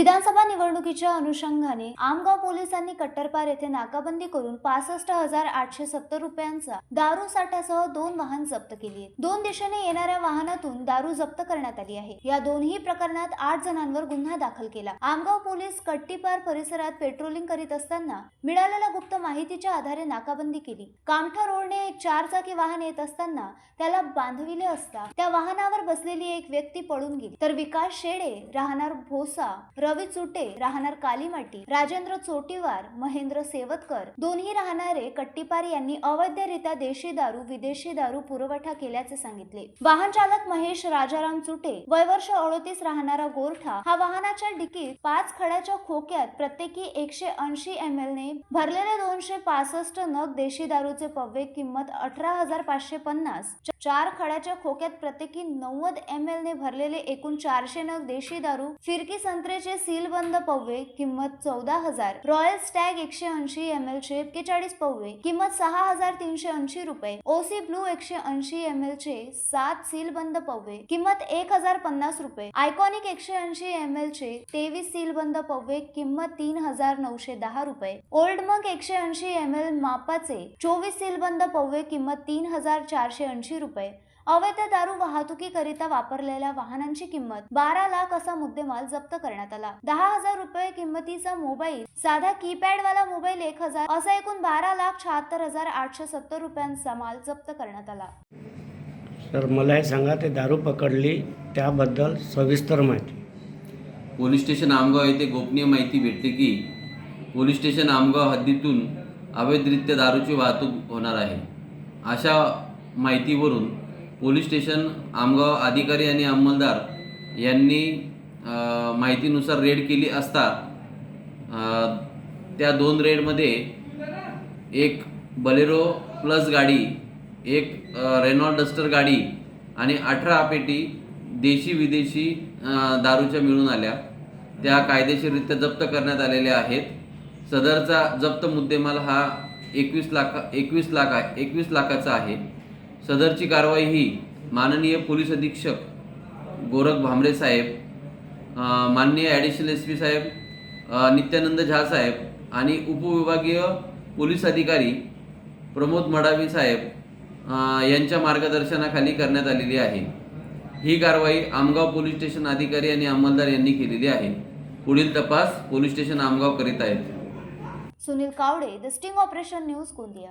विधानसभा निवडणुकीच्या अनुषंगाने आमगाव पोलिसांनी कट्टरपार येथे नाकाबंदी करून पासष्ट हजार आठशे सत्तर रुपयांचा दारू साठ्यासह दोन वाहन जप्त केली दोन दिशेने येणाऱ्या वाहनातून दारू जप्त करण्यात आली आहे. या दोन्ही प्रकरणात आठ जणांवर गुन्हा दाखल केला. आमगाव पोलीस कट्टीपार परिसरात पेट्रोलिंग करीत असताना मिळालेल्या गुप्त माहितीच्या आधारे नाकाबंदी केली. कामठा रोडने एक चारचाकी वाहन येत असताना त्याला बांधविले असता त्या वाहनावर बसलेली एक व्यक्ती पळून गेली. तर विकास शेडे राहणार भोसा रवी चुटे राहणार कालीमाटी राजेंद्र चोटीवार महेंद्र सेवतकर दोन्ही राहणारे कट्टीपार यांनी अवैधरित्या देशी दारू विदेशी दारू पुरवठा केल्याचे सांगितले. वाहन चालक महेश राजाराम चुटे वयवर्ष अडोतीस राहणारा गोरठा हा वाहनाच्या डिकीत पाच खड्याच्या खोक्यात प्रत्येकी एकशे ऐंशी एम एल ने भरलेले दोनशे पासष्ट नग देशी दारूचे पव्वे किंमत अठरा हजार पाचशे पन्नास चार खड्याच्या खोक्यात प्रत्येकी नव्वद एम एल ने भरलेले एकूण चारशे नग देशी दारू फिरकी संत्रेचे सीलबंद पव्वे किंमत चौदा हजार. रॉयल स्टॅग एकशे ऐंशी एम एल चे एक्केचाळीस पव्वे किंमत सहा हजार तीनशे ऐंशी रुपये. ओसी ब्लू एकशे ऐंशी एम एल चे सात सीलबंद पव्वे किंमत एक हजार पन्नास रुपये. आयकॉनिक एकशे ऐंशी एम एल चे तेवीस सीलबंद पव्वे किंमत तीन हजार नऊशे दहा रुपये. ओल्ड मग एकशे ऐंशी एम एल मापाचे चोवीस सीलबंद पव्वे किंमत तीन हजार चारशे ऐंशी रुपये. अवैध दारू वाहतुकीकरिता वापरलेल्या वाहनांची किंमत बारा लाख असा मुद्देमाल जप्त करण्यात आला. दहा हजार रुपये किंमतीचा मोबाईल साधा कीपॅड वाला मोबाईल एक हजार असा एकूण बारा लाख शहात्तर हजार आठशे सत्तर रुपयांचा माल जप्त करण्यात आला. तर मला हे सांगा ते दारू पकडली त्याबद्दल सविस्तर माहिती. पोलीस स्टेशन आमगाव येथे गोपनीय माहिती भेटते की पोलीस स्टेशन आमगाव हद्दीतून अवैधरित्या दारूची वाहतूक होणार आहे. अशा माहितीवरून पोलीस स्टेशन आमगाव अधिकारी आणि अंमलदार यांनी माहितीनुसार रेड केली असता त्या दोन रेडमध्ये एक बलेरो प्लस गाडी एक रेनॉल्ड डस्टर गाडी आणि अठरा पेटी देशी विदेशी दारूच्या मिळून आल्या. त्या कायदेशीररित्या जप्त करण्यात आलेल्या आहेत. सदरचा जप्त मुद्देमाल हा एकवीस लाख एकवीस लाख आहे एकवीस लाखाचा आहे. सदरची कारवाई ही माननीय पोलीस अधीक्षक गोरख भांबरे साहेब माननीय additional S P Saheb Nityanand Jha Saheb आणि उपविभागीय पोलीस अधिकारी प्रमोद मडावी साहेब यांच्या मार्गदर्शनाखाली करण्यात आलेली आहे. ही कारवाई आमगाव पोलीस स्टेशन अधिकारी आणि अंमलदार यांनी केलेली आहे. पुढील तपास पोलीस स्टेशन आमगाव करीत आहेत. Sunil Kawade the sting operation news Gondia.